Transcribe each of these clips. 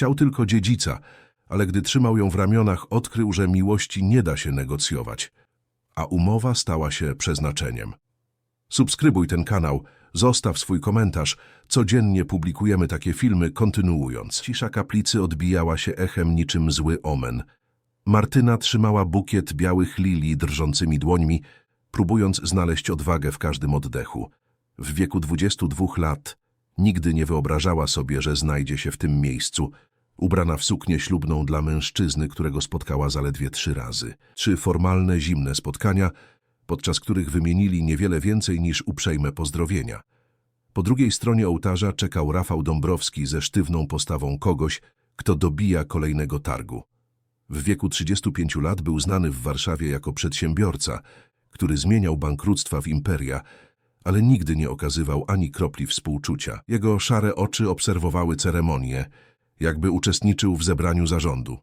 Chciał tylko dziedzica, ale gdy trzymał ją w ramionach, odkrył, że miłości nie da się negocjować, a umowa stała się przeznaczeniem. Subskrybuj ten kanał, zostaw swój komentarz. Codziennie publikujemy takie filmy, kontynuując. Cisza kaplicy odbijała się echem niczym zły omen. Martyna trzymała bukiet białych lilii drżącymi dłońmi, próbując znaleźć odwagę w każdym oddechu. W wieku 22 lat nigdy nie wyobrażała sobie, że znajdzie się w tym miejscu, ubrana w suknię ślubną dla mężczyzny, którego spotkała zaledwie trzy razy. Trzy formalne, zimne spotkania, podczas których wymienili niewiele więcej niż uprzejme pozdrowienia. Po drugiej stronie ołtarza czekał Rafał Dąbrowski ze sztywną postawą kogoś, kto dobija kolejnego targu. W wieku 35 lat był znany w Warszawie jako przedsiębiorca, który zmieniał bankructwa w imperia, ale nigdy nie okazywał ani kropli współczucia. Jego szare oczy obserwowały ceremonię, jakby uczestniczył w zebraniu zarządu.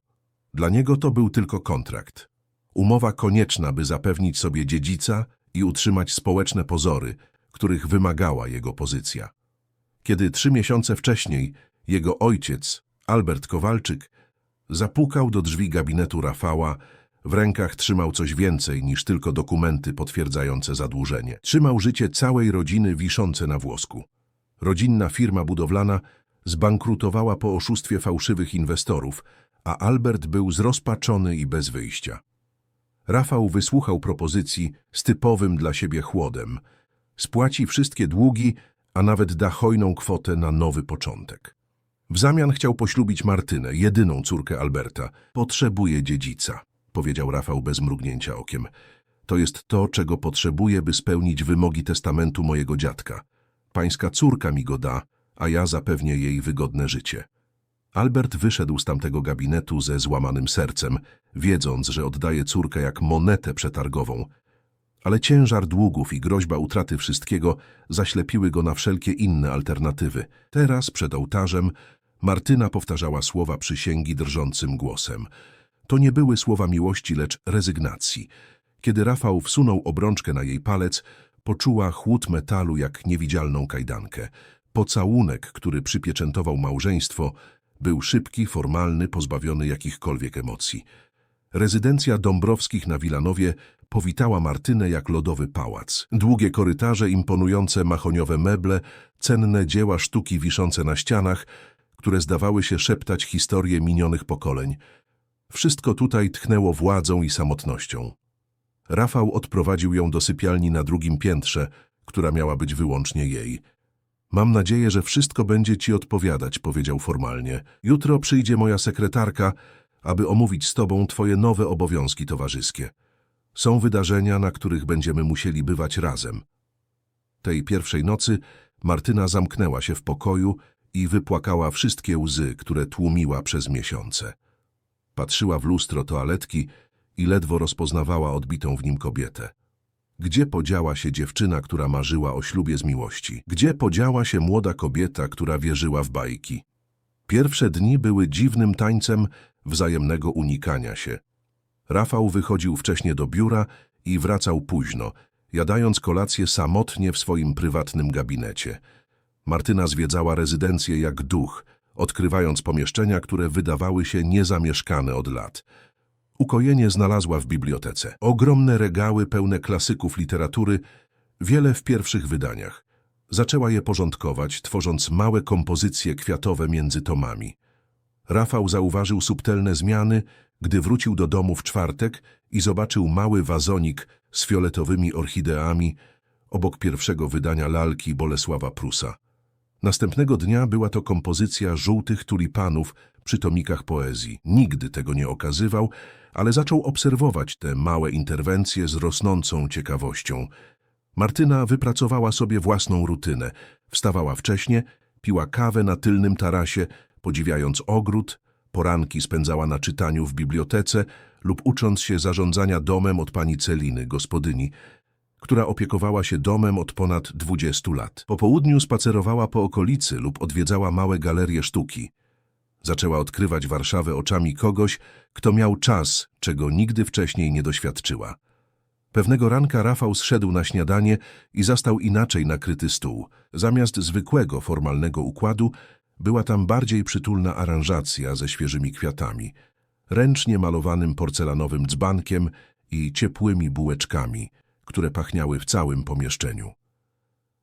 Dla niego to był tylko kontrakt. Umowa konieczna, by zapewnić sobie dziedzica i utrzymać społeczne pozory, których wymagała jego pozycja. Kiedy trzy miesiące wcześniej jego ojciec, Albert Kowalczyk, zapukał do drzwi gabinetu Rafała, w rękach trzymał coś więcej niż tylko dokumenty potwierdzające zadłużenie. Trzymał życie całej rodziny wiszące na włosku. Rodzinna firma budowlana zbankrutowała po oszustwie fałszywych inwestorów, a Albert był zrozpaczony i bez wyjścia. Rafał wysłuchał propozycji z typowym dla siebie chłodem. Spłaci wszystkie długi, a nawet da hojną kwotę na nowy początek. W zamian chciał poślubić Martynę, jedyną córkę Alberta. Potrzebuje dziedzica, powiedział Rafał bez mrugnięcia okiem. To jest to, czego potrzebuję, by spełnić wymogi testamentu mojego dziadka. Pańska córka mi go da, a ja zapewnię jej wygodne życie. Albert wyszedł z tamtego gabinetu ze złamanym sercem, wiedząc, że oddaje córkę jak monetę przetargową. Ale ciężar długów i groźba utraty wszystkiego zaślepiły go na wszelkie inne alternatywy. Teraz, przed ołtarzem, Martyna powtarzała słowa przysięgi drżącym głosem. To nie były słowa miłości, lecz rezygnacji. Kiedy Rafał wsunął obrączkę na jej palec, poczuła chłód metalu jak niewidzialną kajdankę. Pocałunek, który przypieczętował małżeństwo, był szybki, formalny, pozbawiony jakichkolwiek emocji. Rezydencja Dąbrowskich na Wilanowie powitała Martynę jak lodowy pałac. Długie korytarze, imponujące mahoniowe meble, cenne dzieła sztuki wiszące na ścianach, które zdawały się szeptać historię minionych pokoleń. Wszystko tutaj tchnęło władzą i samotnością. Rafał odprowadził ją do sypialni na drugim piętrze, która miała być wyłącznie jej. Mam nadzieję, że wszystko będzie ci odpowiadać, powiedział formalnie. Jutro przyjdzie moja sekretarka, aby omówić z tobą twoje nowe obowiązki towarzyskie. Są wydarzenia, na których będziemy musieli bywać razem. Tej pierwszej nocy Martyna zamknęła się w pokoju i wypłakała wszystkie łzy, które tłumiła przez miesiące. Patrzyła w lustro toaletki i ledwo rozpoznawała odbitą w nim kobietę. Gdzie podziała się dziewczyna, która marzyła o ślubie z miłości? Gdzie podziała się młoda kobieta, która wierzyła w bajki? Pierwsze dni były dziwnym tańcem wzajemnego unikania się. Rafał wychodził wcześnie do biura i wracał późno, jadając kolację samotnie w swoim prywatnym gabinecie. Martyna zwiedzała rezydencję jak duch, odkrywając pomieszczenia, które wydawały się niezamieszkane od lat. Ukojenie znalazła w bibliotece. Ogromne regały pełne klasyków literatury, wiele w pierwszych wydaniach. Zaczęła je porządkować, tworząc małe kompozycje kwiatowe między tomami. Rafał zauważył subtelne zmiany, gdy wrócił do domu w czwartek i zobaczył mały wazonik z fioletowymi orchideami obok pierwszego wydania lalki Bolesława Prusa. Następnego dnia była to kompozycja żółtych tulipanów przy tomikach poezji. Nigdy tego nie okazywał, ale zaczął obserwować te małe interwencje z rosnącą ciekawością. Martyna wypracowała sobie własną rutynę. Wstawała wcześnie, piła kawę na tylnym tarasie, podziwiając ogród, poranki spędzała na czytaniu w bibliotece lub ucząc się zarządzania domem od pani Celiny, gospodyni, która opiekowała się domem od ponad 20 lat. Po południu spacerowała po okolicy lub odwiedzała małe galerie sztuki. Zaczęła odkrywać Warszawę oczami kogoś, kto miał czas, czego nigdy wcześniej nie doświadczyła. Pewnego ranka Rafał zszedł na śniadanie i zastał inaczej nakryty stół. Zamiast zwykłego, formalnego układu, Była tam bardziej przytulna aranżacja ze świeżymi kwiatami, ręcznie malowanym porcelanowym dzbankiem i ciepłymi bułeczkami, które pachniały w całym pomieszczeniu.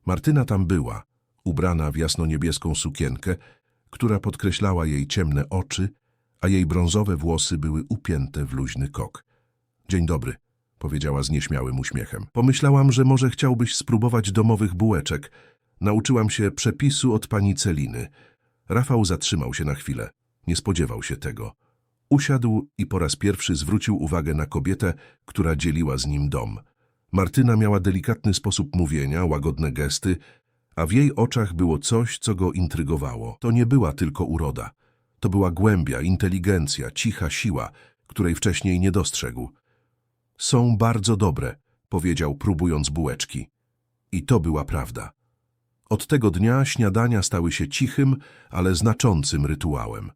Martyna tam była, ubrana w jasnoniebieską sukienkę, która podkreślała jej ciemne oczy, a jej brązowe włosy były upięte w luźny kok. Dzień dobry, powiedziała z nieśmiałym uśmiechem. Pomyślałam, że może chciałbyś spróbować domowych bułeczek. Nauczyłam się przepisu od pani Celiny. Rafał zatrzymał się na chwilę. Nie spodziewał się tego. Usiadł i po raz pierwszy zwrócił uwagę na kobietę, która dzieliła z nim dom. Martyna miała delikatny sposób mówienia, łagodne gesty, a w jej oczach było coś, co go intrygowało. To nie była tylko uroda. To była głębia, inteligencja, cicha siła, której wcześniej nie dostrzegł. Są bardzo dobre, powiedział, próbując bułeczki. I to była prawda. Od tego dnia śniadania stały się cichym, ale znaczącym rytuałem.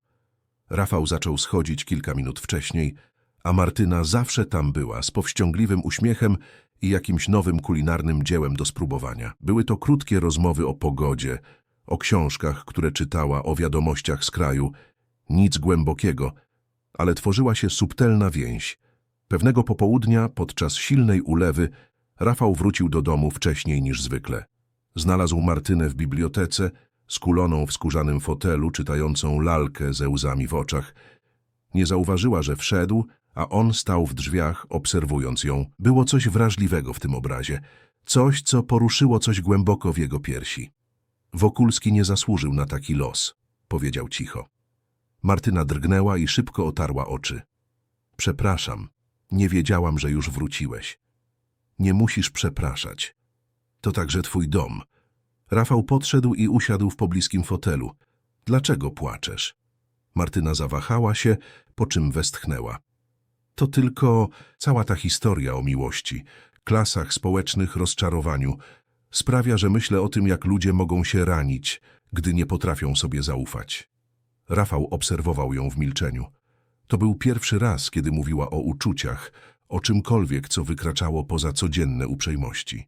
Rafał zaczął schodzić kilka minut wcześniej, a Martyna zawsze tam była, z powściągliwym uśmiechem i jakimś nowym kulinarnym dziełem do spróbowania. Były to krótkie rozmowy o pogodzie, o książkach, które czytała, o wiadomościach z kraju. Nic głębokiego, ale tworzyła się subtelna więź. Pewnego popołudnia, podczas silnej ulewy, Rafał wrócił do domu wcześniej niż zwykle. Znalazł Martynę w bibliotece, skuloną w skórzanym fotelu, czytającą lalkę ze łzami w oczach. Nie zauważyła, że wszedł, a on stał w drzwiach, obserwując ją. Było coś wrażliwego w tym obrazie, coś, co poruszyło coś głęboko w jego piersi. Wokulski nie zasłużył na taki los, powiedział cicho. Martyna drgnęła i szybko otarła oczy. Przepraszam, nie wiedziałam, że już wróciłeś. Nie musisz przepraszać. To także twój dom. Rafał podszedł i usiadł w pobliskim fotelu. Dlaczego płaczesz? Martyna zawahała się, po czym westchnęła. To tylko cała ta historia o miłości, klasach społecznych, rozczarowaniu. Sprawia, że myślę o tym, jak ludzie mogą się ranić, gdy nie potrafią sobie zaufać. Rafał obserwował ją w milczeniu. To był pierwszy raz, kiedy mówiła o uczuciach, o czymkolwiek, co wykraczało poza codzienne uprzejmości.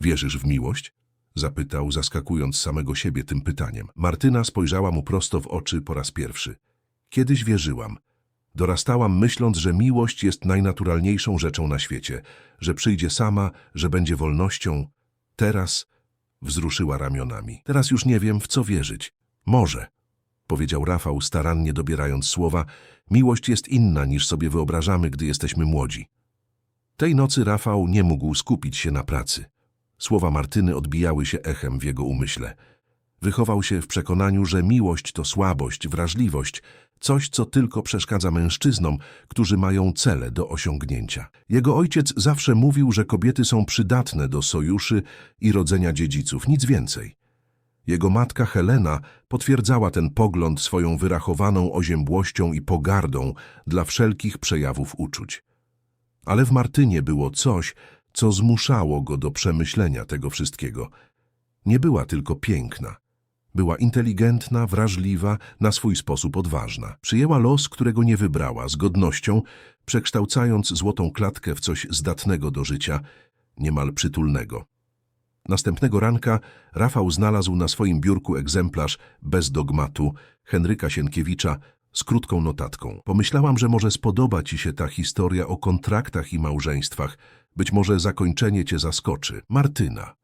Wierzysz w miłość? Zapytał, zaskakując samego siebie tym pytaniem. Martyna spojrzała mu prosto w oczy po raz pierwszy. Kiedyś wierzyłam. Dorastałam myśląc, że miłość jest najnaturalniejszą rzeczą na świecie, że przyjdzie sama, że będzie wolnością. Teraz wzruszyła ramionami. Teraz już nie wiem, w co wierzyć. Może, powiedział Rafał, starannie dobierając słowa, miłość jest inna niż sobie wyobrażamy, gdy jesteśmy młodzi. Tej nocy Rafał nie mógł skupić się na pracy. Słowa Martyny odbijały się echem w jego umyśle. Wychował się w przekonaniu, że miłość to słabość, wrażliwość, coś, co tylko przeszkadza mężczyznom, którzy mają cele do osiągnięcia. Jego ojciec zawsze mówił, że kobiety są przydatne do sojuszy i rodzenia dziedziców, nic więcej. Jego matka Helena potwierdzała ten pogląd swoją wyrachowaną oziębłością i pogardą dla wszelkich przejawów uczuć. Ale w Martynie było coś, co zmuszało go do przemyślenia tego wszystkiego. Nie była tylko piękna. Była inteligentna, wrażliwa, na swój sposób odważna. Przyjęła los, którego nie wybrała, z godnością, przekształcając złotą klatkę w coś zdatnego do życia, niemal przytulnego. Następnego ranka Rafał znalazł na swoim biurku egzemplarz bez dogmatu Henryka Sienkiewicza z krótką notatką. Pomyślałam, że może spodoba ci się ta historia o kontraktach i małżeństwach. Być może zakończenie cię zaskoczy. Martyna.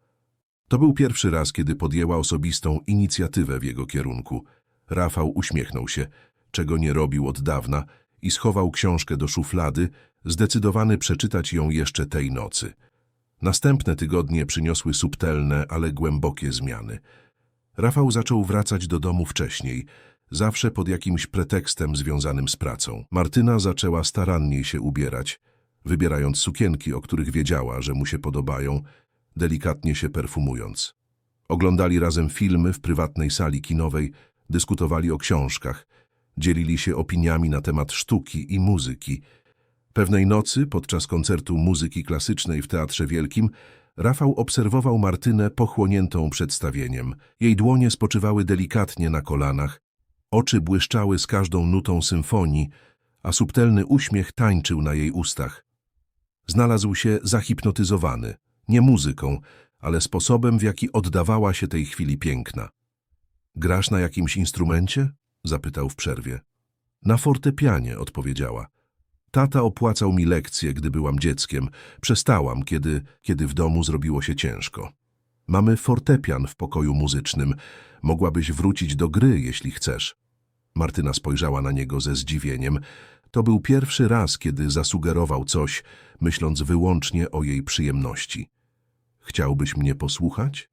To był pierwszy raz, kiedy podjęła osobistą inicjatywę w jego kierunku. Rafał uśmiechnął się, czego nie robił od dawna, i schował książkę do szuflady, zdecydowany przeczytać ją jeszcze tej nocy. Następne tygodnie przyniosły subtelne, ale głębokie zmiany. Rafał zaczął wracać do domu wcześniej, zawsze pod jakimś pretekstem związanym z pracą. Martyna zaczęła staranniej się ubierać, wybierając sukienki, o których wiedziała, że mu się podobają, delikatnie się perfumując. Oglądali razem filmy w prywatnej sali kinowej, dyskutowali o książkach, dzielili się opiniami na temat sztuki i muzyki. Pewnej nocy, podczas koncertu muzyki klasycznej w Teatrze Wielkim, Rafał obserwował Martynę pochłoniętą przedstawieniem. Jej dłonie spoczywały delikatnie na kolanach, oczy błyszczały z każdą nutą symfonii, a subtelny uśmiech tańczył na jej ustach. Znalazł się zahipnotyzowany, nie muzyką, ale sposobem, w jaki oddawała się tej chwili piękna. Grasz na jakimś instrumencie? Zapytał w przerwie. Na fortepianie, odpowiedziała. Tata opłacał mi lekcje, gdy byłam dzieckiem. Przestałam, kiedy, kiedy w domu zrobiło się ciężko. Mamy fortepian w pokoju muzycznym. Mogłabyś wrócić do gry, jeśli chcesz. Martyna spojrzała na niego ze zdziwieniem. To był pierwszy raz, kiedy zasugerował coś, myśląc wyłącznie o jej przyjemności. Chciałbyś mnie posłuchać?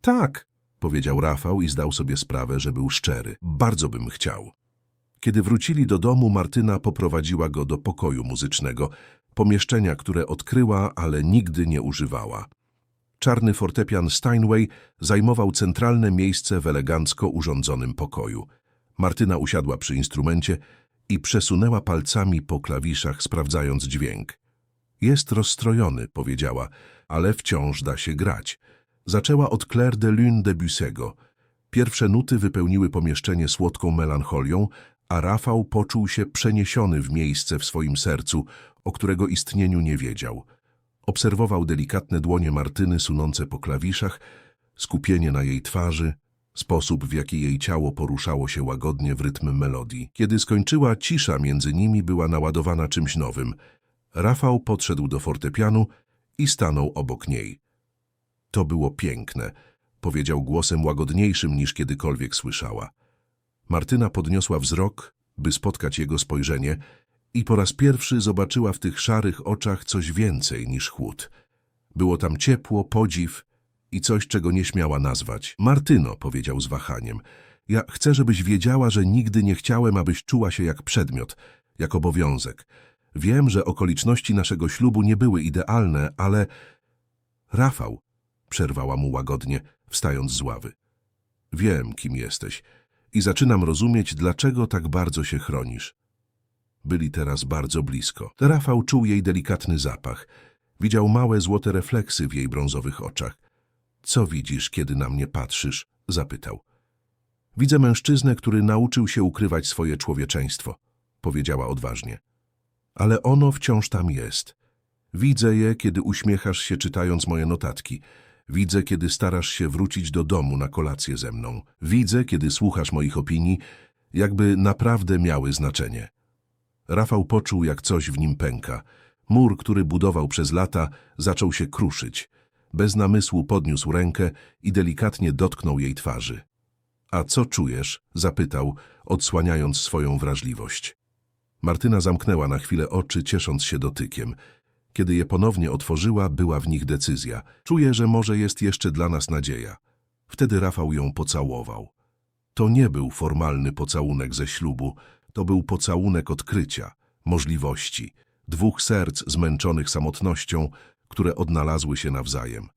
Tak, powiedział Rafał i zdał sobie sprawę, że był szczery. Bardzo bym chciał. Kiedy wrócili do domu, Martyna poprowadziła go do pokoju muzycznego, pomieszczenia, które odkryła, ale nigdy nie używała. Czarny fortepian Steinway zajmował centralne miejsce w elegancko urządzonym pokoju. Martyna usiadła przy instrumencie i przesunęła palcami po klawiszach, sprawdzając dźwięk. Jest rozstrojony, powiedziała, ale wciąż da się grać. Zaczęła od Claire de Lune Debussy'ego. Pierwsze nuty wypełniły pomieszczenie słodką melancholią, a Rafał poczuł się przeniesiony w miejsce w swoim sercu, o którego istnieniu nie wiedział. Obserwował delikatne dłonie Martyny sunące po klawiszach, skupienie na jej twarzy, sposób, w jaki jej ciało poruszało się łagodnie w rytm melodii. Kiedy skończyła, cisza między nimi była naładowana czymś nowym. Rafał podszedł do fortepianu i stanął obok niej. To było piękne, powiedział głosem łagodniejszym niż kiedykolwiek słyszała. Martyna podniosła wzrok, by spotkać jego spojrzenie i po raz pierwszy zobaczyła w tych szarych oczach coś więcej niż chłód. Było tam ciepło, podziw i coś, czego nie śmiała nazwać. Martyno, powiedział z wahaniem, ja chcę, żebyś wiedziała, że nigdy nie chciałem, abyś czuła się jak przedmiot, jak obowiązek. Wiem, że okoliczności naszego ślubu nie były idealne, ale... Rafał, przerwała mu łagodnie, wstając z ławy. Wiem, kim jesteś i zaczynam rozumieć, dlaczego tak bardzo się chronisz. Byli teraz bardzo blisko. Rafał czuł jej delikatny zapach. Widział małe złote refleksy w jej brązowych oczach. Co widzisz, kiedy na mnie patrzysz? zapytał. Widzę mężczyznę, który nauczył się ukrywać swoje człowieczeństwo, powiedziała odważnie. Ale ono wciąż tam jest. Widzę je, kiedy uśmiechasz się czytając moje notatki. Widzę, kiedy starasz się wrócić do domu na kolację ze mną. Widzę, kiedy słuchasz moich opinii, jakby naprawdę miały znaczenie. Rafał poczuł, jak coś w nim pęka. Mur, który budował przez lata, zaczął się kruszyć. Bez namysłu podniósł rękę i delikatnie dotknął jej twarzy. A co czujesz? zapytał, odsłaniając swoją wrażliwość. Martyna zamknęła na chwilę oczy, ciesząc się dotykiem. Kiedy je ponownie otworzyła, była w nich decyzja. Czuję, że może jest jeszcze dla nas nadzieja. Wtedy Rafał ją pocałował. To nie był formalny pocałunek ze ślubu, to był pocałunek odkrycia, możliwości, dwóch serc zmęczonych samotnością, które odnalazły się nawzajem.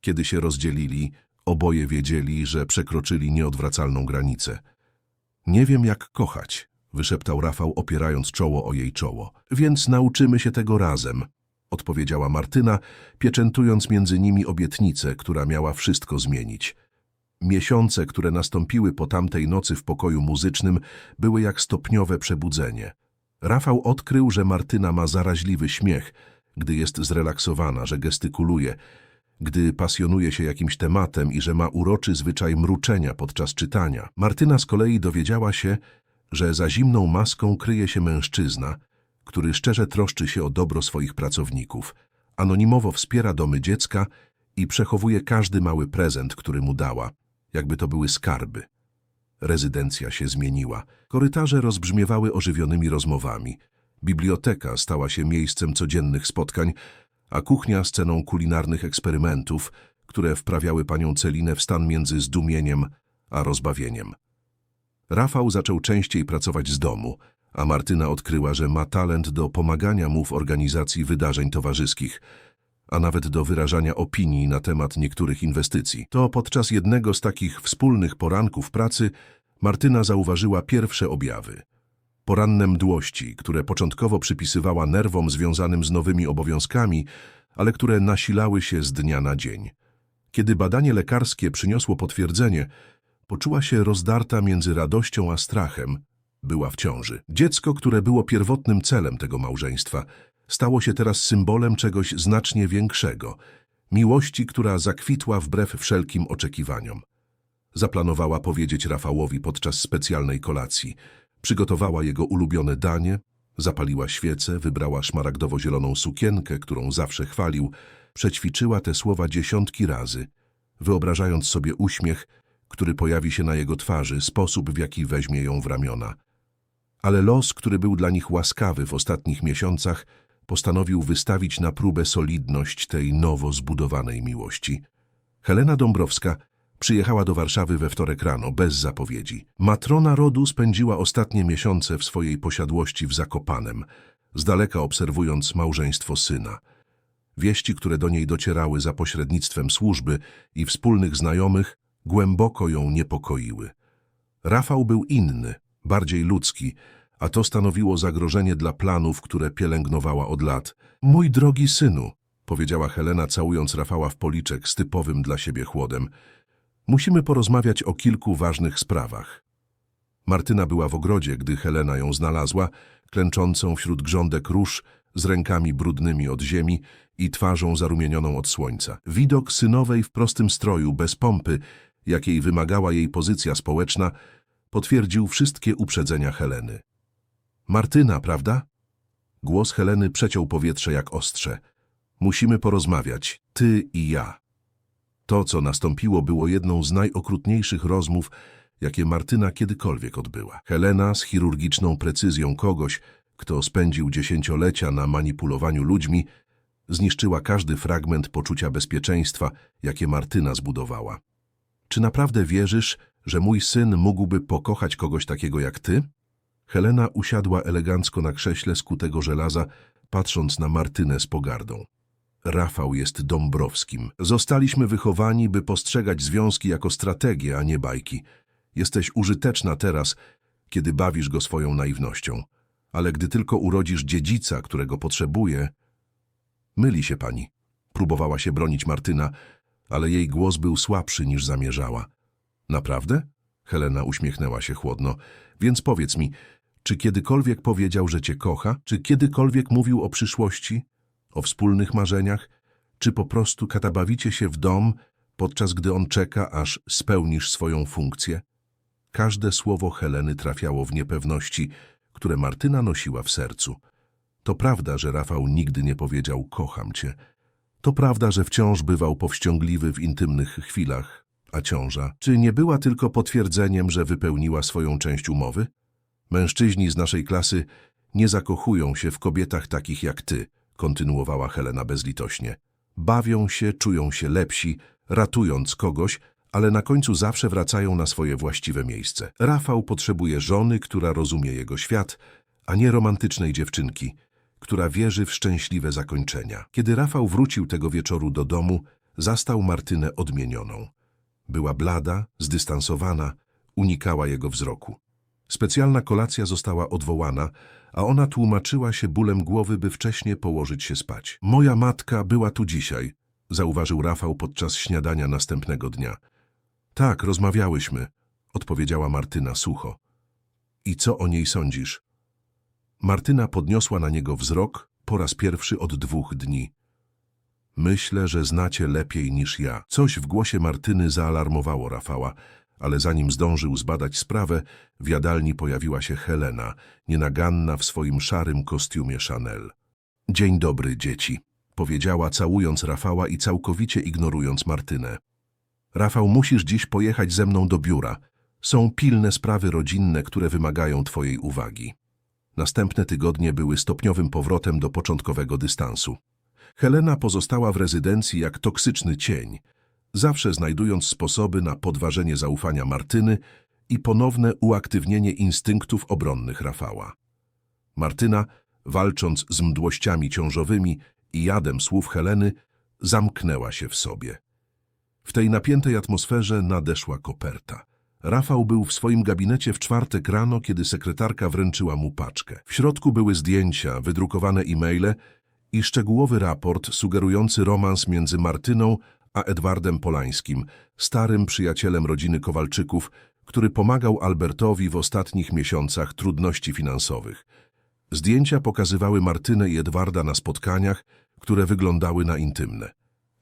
Kiedy się rozdzielili, oboje wiedzieli, że przekroczyli nieodwracalną granicę. Nie wiem, jak kochać, wyszeptał Rafał, opierając czoło o jej czoło. Więc nauczymy się tego razem, odpowiedziała Martyna, pieczętując między nimi obietnicę, która miała wszystko zmienić. Miesiące, które nastąpiły po tamtej nocy w pokoju muzycznym, były jak stopniowe przebudzenie. Rafał odkrył, że Martyna ma zaraźliwy śmiech, gdy jest zrelaksowana, że gestykuluje, gdy pasjonuje się jakimś tematem i że ma uroczy zwyczaj mruczenia podczas czytania. Martyna z kolei dowiedziała się, że za zimną maską kryje się mężczyzna, który szczerze troszczy się o dobro swoich pracowników, anonimowo wspiera domy dziecka i przechowuje każdy mały prezent, który mu dała, jakby to były skarby. Rezydencja się zmieniła. Korytarze rozbrzmiewały ożywionymi rozmowami. Biblioteka stała się miejscem codziennych spotkań, a kuchnia sceną kulinarnych eksperymentów, które wprawiały panią Celinę w stan między zdumieniem a rozbawieniem. Rafał zaczął częściej pracować z domu, a Martyna odkryła, że ma talent do pomagania mu w organizacji wydarzeń towarzyskich, a nawet do wyrażania opinii na temat niektórych inwestycji. To podczas jednego z takich wspólnych poranków pracy Martyna zauważyła pierwsze objawy. Poranne mdłości, które początkowo przypisywała nerwom związanym z nowymi obowiązkami, ale które nasilały się z dnia na dzień. Kiedy badanie lekarskie przyniosło potwierdzenie, poczuła się rozdarta między radością a strachem. Była w ciąży. Dziecko, które było pierwotnym celem tego małżeństwa, stało się teraz symbolem czegoś znacznie większego, miłości, która zakwitła wbrew wszelkim oczekiwaniom. Zaplanowała powiedzieć Rafałowi podczas specjalnej kolacji. Przygotowała jego ulubione danie, zapaliła świecę, wybrała szmaragdowo-zieloną sukienkę, którą zawsze chwalił, przećwiczyła te słowa dziesiątki razy, wyobrażając sobie uśmiech, który pojawi się na jego twarzy, sposób, w jaki weźmie ją w ramiona. Ale los, który był dla nich łaskawy w ostatnich miesiącach, postanowił wystawić na próbę solidność tej nowo zbudowanej miłości. Helena Dąbrowska przyjechała do Warszawy we wtorek rano, bez zapowiedzi. Matrona rodu spędziła ostatnie miesiące w swojej posiadłości w Zakopanem, z daleka obserwując małżeństwo syna. Wieści, które do niej docierały za pośrednictwem służby i wspólnych znajomych, głęboko ją niepokoiły. Rafał był inny, bardziej ludzki, a to stanowiło zagrożenie dla planów, które pielęgnowała od lat. Mój drogi synu, powiedziała Helena, całując Rafała w policzek z typowym dla siebie chłodem, musimy porozmawiać o kilku ważnych sprawach. Martyna była w ogrodzie, gdy Helena ją znalazła, klęczącą wśród grządek róż, z rękami brudnymi od ziemi i twarzą zarumienioną od słońca. Widok synowej w prostym stroju, bez pompy, jakiej wymagała jej pozycja społeczna, potwierdził wszystkie uprzedzenia Heleny. Martyna, prawda? Głos Heleny przeciął powietrze jak ostrze. Musimy porozmawiać, ty i ja. To, co nastąpiło, było jedną z najokrutniejszych rozmów, jakie Martyna kiedykolwiek odbyła. Helena z chirurgiczną precyzją kogoś, kto spędził dziesięciolecia na manipulowaniu ludźmi, zniszczyła każdy fragment poczucia bezpieczeństwa, jakie Martyna zbudowała. Czy naprawdę wierzysz, że mój syn mógłby pokochać kogoś takiego jak ty? Helena usiadła elegancko na krześle z kutego żelaza, patrząc na Martynę z pogardą. Rafał jest Dąbrowskim. Zostaliśmy wychowani, by postrzegać związki jako strategię, a nie bajki. Jesteś użyteczna teraz, kiedy bawisz go swoją naiwnością. Ale gdy tylko urodzisz dziedzica, którego potrzebuje... Myli się pani. Próbowała się bronić Martyna, ale jej głos był słabszy niż zamierzała. Naprawdę? Helena uśmiechnęła się chłodno. Więc powiedz mi, czy kiedykolwiek powiedział, że cię kocha? Czy kiedykolwiek mówił o przyszłości? O wspólnych marzeniach? Czy po prostu katabawicie się w dom, podczas gdy on czeka, aż spełnisz swoją funkcję? Każde słowo Heleny trafiało w niepewności, które Martyna nosiła w sercu. To prawda, że Rafał nigdy nie powiedział kocham cię. To prawda, że wciąż bywał powściągliwy w intymnych chwilach, a ciąża, czy nie była tylko potwierdzeniem, że wypełniła swoją część umowy? Mężczyźni z naszej klasy nie zakochują się w kobietach takich jak ty, kontynuowała Helena bezlitośnie. Bawią się, czują się lepsi, ratując kogoś, ale na końcu zawsze wracają na swoje właściwe miejsce. Rafał potrzebuje żony, która rozumie jego świat, a nie romantycznej dziewczynki, która wierzy w szczęśliwe zakończenia. Kiedy Rafał wrócił tego wieczoru do domu, zastał Martynę odmienioną. Była blada, zdystansowana, unikała jego wzroku. Specjalna kolacja została odwołana, a ona tłumaczyła się bólem głowy, by wcześnie położyć się spać. Moja matka była tu dzisiaj, zauważył Rafał podczas śniadania następnego dnia. Tak, rozmawiałyśmy, odpowiedziała Martyna sucho. I co o niej sądzisz? Martyna podniosła na niego wzrok po raz pierwszy od dwóch dni. Myślę, że znacie lepiej niż ja. Coś w głosie Martyny zaalarmowało Rafała, ale zanim zdążył zbadać sprawę, w jadalni pojawiła się Helena, nienaganna w swoim szarym kostiumie Chanel. Dzień dobry, dzieci, powiedziała całując Rafała i całkowicie ignorując Martynę. Rafał, musisz dziś pojechać ze mną do biura. Są pilne sprawy rodzinne, które wymagają twojej uwagi. Następne tygodnie były stopniowym powrotem do początkowego dystansu. Helena pozostała w rezydencji jak toksyczny cień, zawsze znajdując sposoby na podważenie zaufania Martyny i ponowne uaktywnienie instynktów obronnych Rafała. Martyna, walcząc z mdłościami ciążowymi i jadem słów Heleny, zamknęła się w sobie. W tej napiętej atmosferze nadeszła koperta. Rafał był w swoim gabinecie w czwartek rano, kiedy sekretarka wręczyła mu paczkę. W środku były zdjęcia, wydrukowane e-maile i szczegółowy raport sugerujący romans między Martyną a Edwardem Polańskim, starym przyjacielem rodziny Kowalczyków, który pomagał Albertowi w ostatnich miesiącach trudności finansowych. Zdjęcia pokazywały Martynę i Edwarda na spotkaniach, które wyglądały na intymne.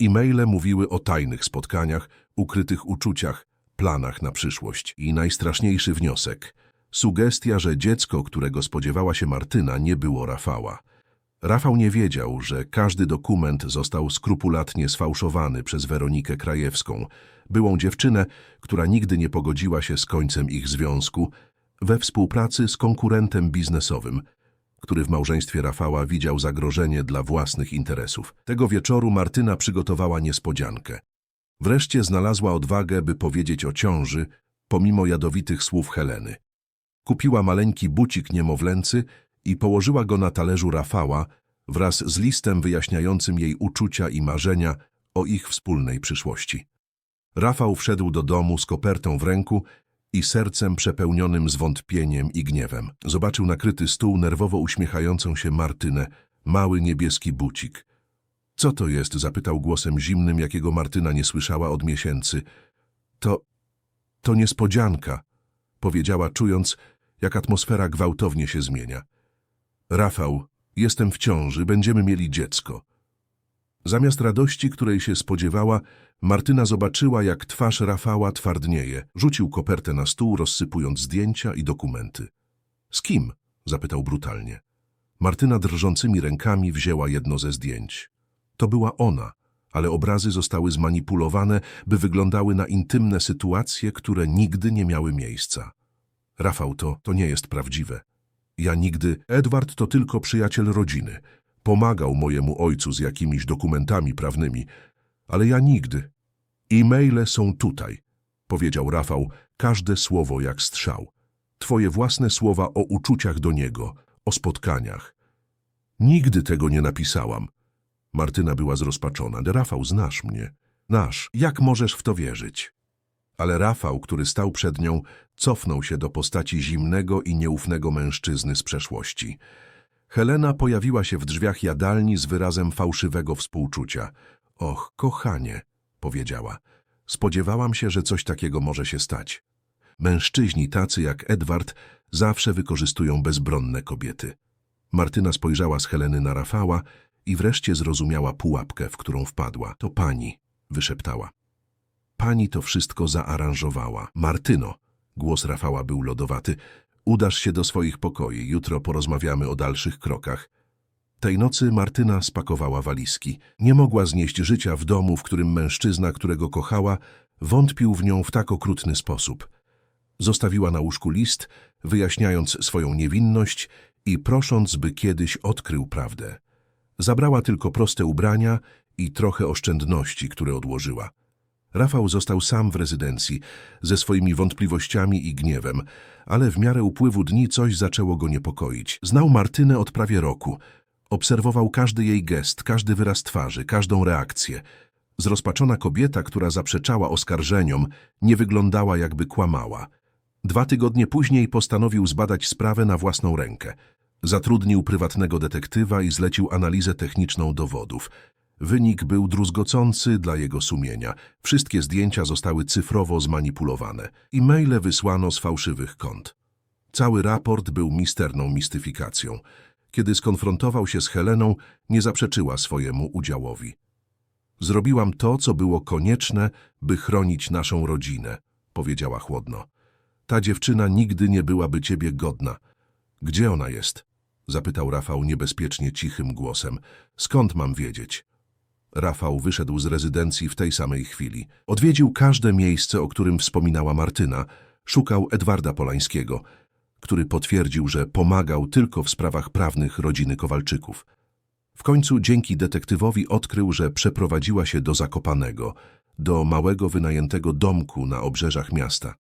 E-maile mówiły o tajnych spotkaniach, ukrytych uczuciach, planach na przyszłość. I najstraszniejszy wniosek. Sugestia, że dziecko, którego spodziewała się Martyna, nie było Rafała. Rafał nie wiedział, że każdy dokument został skrupulatnie sfałszowany przez Weronikę Krajewską, byłą dziewczynę, która nigdy nie pogodziła się z końcem ich związku, we współpracy z konkurentem biznesowym, który w małżeństwie Rafała widział zagrożenie dla własnych interesów. Tego wieczoru Martyna przygotowała niespodziankę. Wreszcie znalazła odwagę, by powiedzieć o ciąży, pomimo jadowitych słów Heleny. Kupiła maleńki bucik niemowlęcy i położyła go na talerzu Rafała wraz z listem wyjaśniającym jej uczucia i marzenia o ich wspólnej przyszłości. Rafał wszedł do domu z kopertą w ręku i sercem przepełnionym zwątpieniem i gniewem. Zobaczył nakryty stół nerwowo uśmiechającą się Martynę, mały niebieski bucik. Co to jest? zapytał głosem zimnym, jakiego Martyna nie słyszała od miesięcy. To... to niespodzianka, powiedziała, czując, jak atmosfera gwałtownie się zmienia. Rafał, jestem w ciąży, będziemy mieli dziecko. Zamiast radości, której się spodziewała, Martyna zobaczyła, jak twarz Rafała twardnieje. Rzucił kopertę na stół, rozsypując zdjęcia i dokumenty. Z kim? zapytał brutalnie. Martyna drżącymi rękami wzięła jedno ze zdjęć. To była ona, ale obrazy zostały zmanipulowane, by wyglądały na intymne sytuacje, które nigdy nie miały miejsca. Rafał, to, to nie jest prawdziwe. Ja nigdy... Edward to tylko przyjaciel rodziny. Pomagał mojemu ojcu z jakimiś dokumentami prawnymi, ale ja nigdy. E-maile są tutaj, powiedział Rafał, każde słowo jak strzał. Twoje własne słowa o uczuciach do niego, o spotkaniach. Nigdy tego nie napisałam. Martyna była zrozpaczona. Rafał, znasz mnie. Nasz, jak możesz w to wierzyć? Ale Rafał, który stał przed nią, cofnął się do postaci zimnego i nieufnego mężczyzny z przeszłości. Helena pojawiła się w drzwiach jadalni z wyrazem fałszywego współczucia. Och, kochanie, powiedziała. Spodziewałam się, że coś takiego może się stać. Mężczyźni tacy jak Edward zawsze wykorzystują bezbronne kobiety. Martyna spojrzała z Heleny na Rafała i wreszcie zrozumiała pułapkę, w którą wpadła. To pani, wyszeptała. Pani to wszystko zaaranżowała. Martyno, głos Rafała był lodowaty, udasz się do swoich pokoi, jutro porozmawiamy o dalszych krokach. Tej nocy Martyna spakowała walizki. Nie mogła znieść życia w domu, w którym mężczyzna, którego kochała, wątpił w nią w tak okrutny sposób. Zostawiła na łóżku list, wyjaśniając swoją niewinność i prosząc, by kiedyś odkrył prawdę. Zabrała tylko proste ubrania i trochę oszczędności, które odłożyła. Rafał został sam w rezydencji, ze swoimi wątpliwościami i gniewem, ale w miarę upływu dni coś zaczęło go niepokoić. Znał Martynę od prawie roku. Obserwował każdy jej gest, każdy wyraz twarzy, każdą reakcję. Zrozpaczona kobieta, która zaprzeczała oskarżeniom, nie wyglądała jakby kłamała. Dwa tygodnie później postanowił zbadać sprawę na własną rękę. Zatrudnił prywatnego detektywa i zlecił analizę techniczną dowodów. Wynik był druzgocący dla jego sumienia. Wszystkie zdjęcia zostały cyfrowo zmanipulowane. E-maile wysłano z fałszywych kont. Cały raport był misterną mistyfikacją. Kiedy skonfrontował się z Heleną, nie zaprzeczyła swojemu udziałowi. Zrobiłam to, co było konieczne, by chronić naszą rodzinę, powiedziała chłodno. Ta dziewczyna nigdy nie byłaby ciebie godna. Gdzie ona jest? Zapytał Rafał niebezpiecznie cichym głosem. Skąd mam wiedzieć? Rafał wyszedł z rezydencji w tej samej chwili. Odwiedził każde miejsce, o którym wspominała Martyna. Szukał Edwarda Polańskiego, który potwierdził, że pomagał tylko w sprawach prawnych rodziny Kowalczyków. W końcu dzięki detektywowi odkrył, że przeprowadziła się do Zakopanego, do małego wynajętego domku na obrzeżach miasta.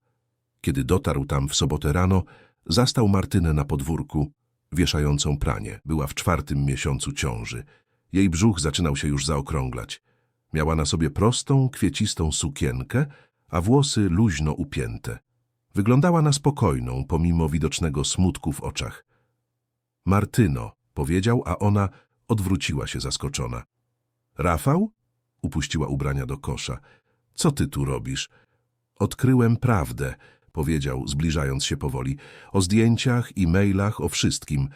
Kiedy dotarł tam w sobotę rano, zastał Martynę na podwórku, wieszającą pranie. Była w czwartym miesiącu ciąży. Jej brzuch zaczynał się już zaokrąglać. Miała na sobie prostą, kwiecistą sukienkę, a włosy luźno upięte. Wyglądała na spokojną, pomimo widocznego smutku w oczach. Martyno, powiedział, a ona odwróciła się zaskoczona. Rafał? Upuściła ubrania do kosza. Co ty tu robisz? Odkryłem prawdę, powiedział, zbliżając się powoli. O zdjęciach, e-mailach, o wszystkim.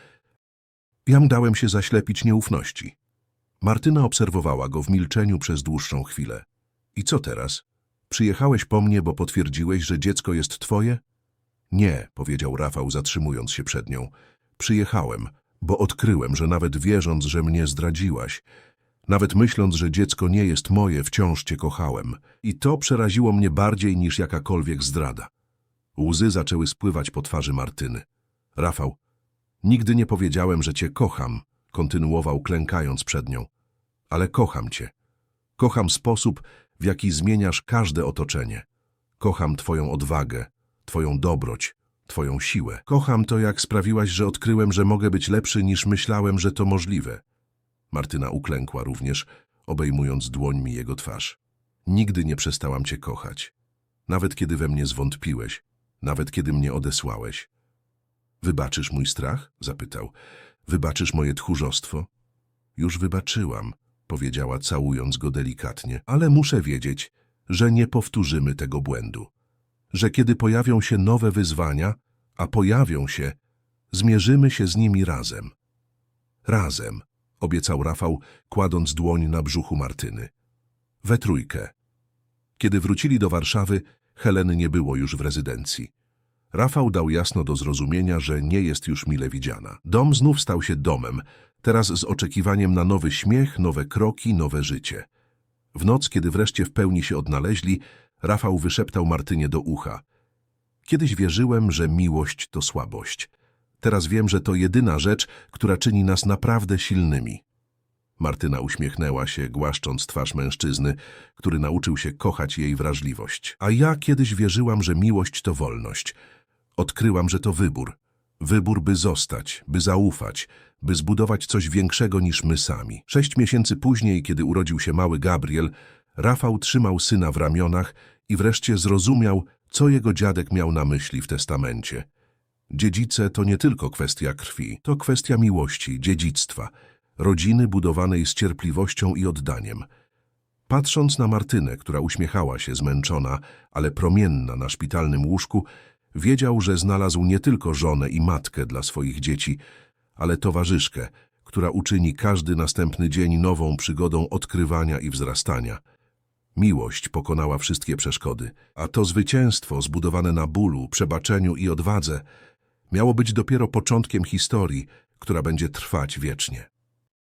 Jam dałem się zaślepić nieufności. Martyna obserwowała go w milczeniu przez dłuższą chwilę. I co teraz? Przyjechałeś po mnie, bo potwierdziłeś, że dziecko jest twoje? Nie, powiedział Rafał, zatrzymując się przed nią. Przyjechałem, bo odkryłem, że nawet wierząc, że mnie zdradziłaś, nawet myśląc, że dziecko nie jest moje, wciąż cię kochałem. I to przeraziło mnie bardziej niż jakakolwiek zdrada. Łzy zaczęły spływać po twarzy Martyny. Rafał, nigdy nie powiedziałem, że cię kocham, kontynuował klękając przed nią. Ale kocham cię. Kocham sposób, w jaki zmieniasz każde otoczenie. Kocham twoją odwagę, twoją dobroć, twoją siłę. Kocham to, jak sprawiłaś, że odkryłem, że mogę być lepszy niż myślałem, że to możliwe. Martyna uklękła również, obejmując dłońmi jego twarz. Nigdy nie przestałam cię kochać. Nawet kiedy we mnie zwątpiłeś, nawet kiedy mnie odesłałeś. Wybaczysz mój strach? zapytał. Wybaczysz moje tchórzostwo? Już wybaczyłam, powiedziała, całując go delikatnie, ale muszę wiedzieć, że nie powtórzymy tego błędu. Że kiedy pojawią się nowe wyzwania, a pojawią się, zmierzymy się z nimi razem. Razem, obiecał Rafał, kładąc dłoń na brzuchu Martyny. We trójkę. Kiedy wrócili do Warszawy, Heleny nie było już w rezydencji. Rafał dał jasno do zrozumienia, że nie jest już mile widziana. Dom znów stał się domem, teraz z oczekiwaniem na nowy śmiech, nowe kroki, nowe życie. W noc, kiedy wreszcie w pełni się odnaleźli, Rafał wyszeptał Martynie do ucha. Kiedyś wierzyłem, że miłość to słabość. Teraz wiem, że to jedyna rzecz, która czyni nas naprawdę silnymi. Martyna uśmiechnęła się, głaszcząc twarz mężczyzny, który nauczył się kochać jej wrażliwość. A ja kiedyś wierzyłam, że miłość to wolność. Odkryłam, że to wybór. Wybór, by zostać, by zaufać, by zbudować coś większego niż my sami. Sześć miesięcy później, kiedy urodził się mały Gabriel, Rafał trzymał syna w ramionach i wreszcie zrozumiał, co jego dziadek miał na myśli w testamencie. Dziedzice to nie tylko kwestia krwi, to kwestia miłości, dziedzictwa, rodziny budowanej z cierpliwością i oddaniem. Patrząc na Martynę, która uśmiechała się zmęczona, ale promienna na szpitalnym łóżku, wiedział, że znalazł nie tylko żonę i matkę dla swoich dzieci, ale towarzyszkę, która uczyni każdy następny dzień nową przygodą odkrywania i wzrastania. Miłość pokonała wszystkie przeszkody, a to zwycięstwo zbudowane na bólu, przebaczeniu i odwadze miało być dopiero początkiem historii, która będzie trwać wiecznie.